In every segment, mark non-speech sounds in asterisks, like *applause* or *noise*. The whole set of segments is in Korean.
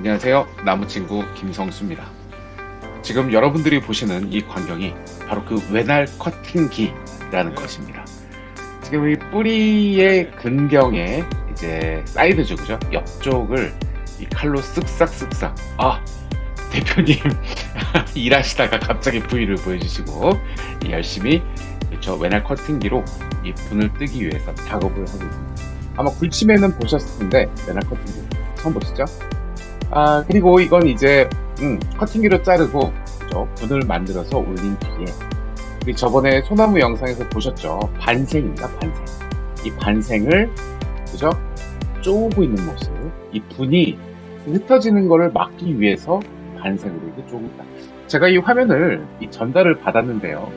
안녕하세요. 나무친구 김성수입니다. 지금 여러분들이 보시는 이 광경이 바로 그 외날 커팅기라는 것입니다. 지금 이 뿌리의 근경에 이제 사이드 쪽이죠. 옆쪽을 이 칼로 쓱싹쓱싹. 아, 대표님 *laughs* 일하시다가 갑자기 부위를 보여주시고 열심히 저 외날 커팅기로 이 분을 뜨기 위해서 작업을 하고 있습니다. 아마 굴침에는 보셨을 텐데 외날 커팅기 처음 보시죠? 아 그리고 이건 이제 음, 커팅기로 자르고? 분을 만들어서 올린 뒤에 우리 저번에 소나무 영상에서 보셨죠? 반생입니다 반생 이 반생을 그죠? 쪼고 있는 모습 이 분이 흩어지는 것을 막기 위해서 반생으로 이렇게 쪼고 있다 제가 이 화면을 이 전달을 받았는데요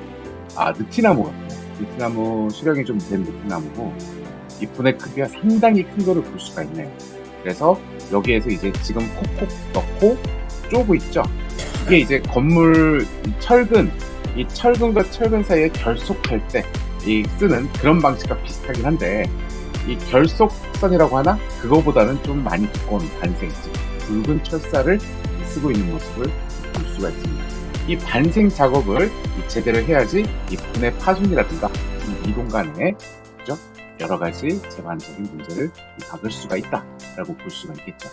아 느티나무 같아요 느티나무 수령이 좀 된 느티나무고 이 분의 크기가 상당히 큰 거를 볼 수가 있네요 그래서 여기에서 이제 지금 콕콕 넣고 쪼고 있죠. 이게 이제 건물 이 철근, 이 철근과 철근 사이에 결속할 때 이 쓰는 그런 방식과 비슷하긴 한데 이 결속선이라고 하나? 그거보다는 좀 많이 두꺼운 반생이지. 굵은 철사를 쓰고 있는 모습을 볼 수가 있습니다. 이 반생 작업을 이 제대로 해야지 이 분의 파손이라든가 이 이동 간에 그죠? 여러 가지 제반적인 문제를 막을 수가 있다라고 볼 수가 있겠죠.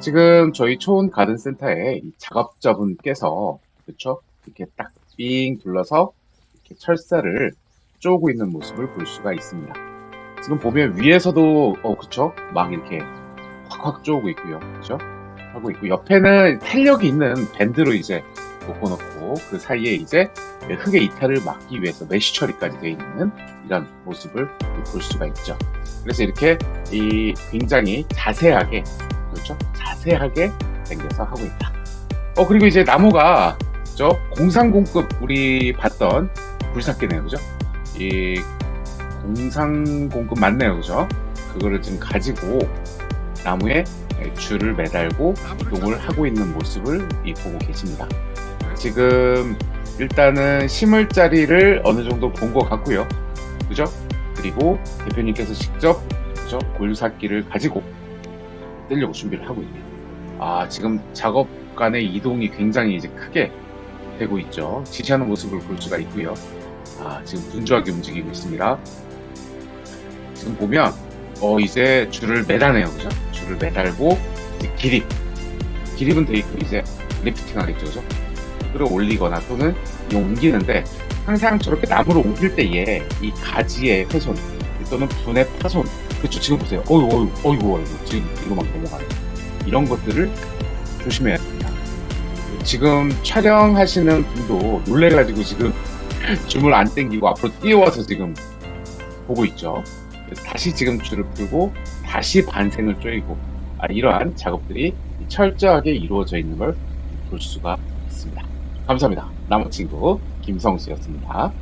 지금 저희 초원 가든 센터에 이 작업자분께서 그렇죠 이렇게 딱삥 둘러서 이렇게 철사를 쪼고 있는 모습을 볼 수가 있습니다. 지금 보면 위에서도 어 그쵸 막 이렇게 확확 쪼고 있고요, 그렇죠 하고 있고 옆에는 탄력이 있는 밴드로 이제 묶어놓고 그 사이에 이제 흙의 이탈을 막기 위해서 메쉬 처리까지 되어 있는 이런 모습을 볼 수가 있죠. 그래서 이렇게 이 굉장히 자세하게 그렇죠? 자세하게 당겨서 하고 있다. 어 그리고 이제 나무가 저 공상공급 우리 봤던 불삭기네요, 그죠? 이 공상공급 맞네요, 그죠? 그거를 지금 가지고 나무에 줄을 매달고 이동을 하고 있는 모습을 이 보고 계십니다. 지금 일단은 심을 자리를 어느 정도 본 것 같고요. 그죠? 그리고 대표님께서 직접 그죠? 골삭기를 가지고 뜨려고 준비를 하고 있네요. 아, 지금 작업 간의 이동이 굉장히 이제 크게 되고 있죠. 지시하는 모습을 볼 수가 있고요. 아, 지금 분주하게 움직이고 있습니다. 지금 보면 어 이제 줄을 매다네요, 그죠? 줄을 매달고 이제 기립, 기립은 돼 있고 이제 리프팅 하겠죠, 그죠? 끌어올리거나 또는 이 옮기는데 항상 저렇게 나무를 옮길 때에 이 가지의 훼손 또는 분의 파손 그쵸? 지금 보세요. 어이구 어이구 어이구 어이구. 지금 이거 막 넘어가네. 이런 것들을 조심해야 됩니다. 지금 촬영하시는 분도 놀래가지고 지금 *clears throat* 줌을 안 당기고 앞으로 뛰어와서 지금 보고 있죠. 다시 지금 줄을 풀고 다시 반생을 쪼이고 아, 이러한 작업들이 철저하게 이루어져 있는 걸 볼 수가 있습니다 감사합니다. 나무 친구 김성수였습니다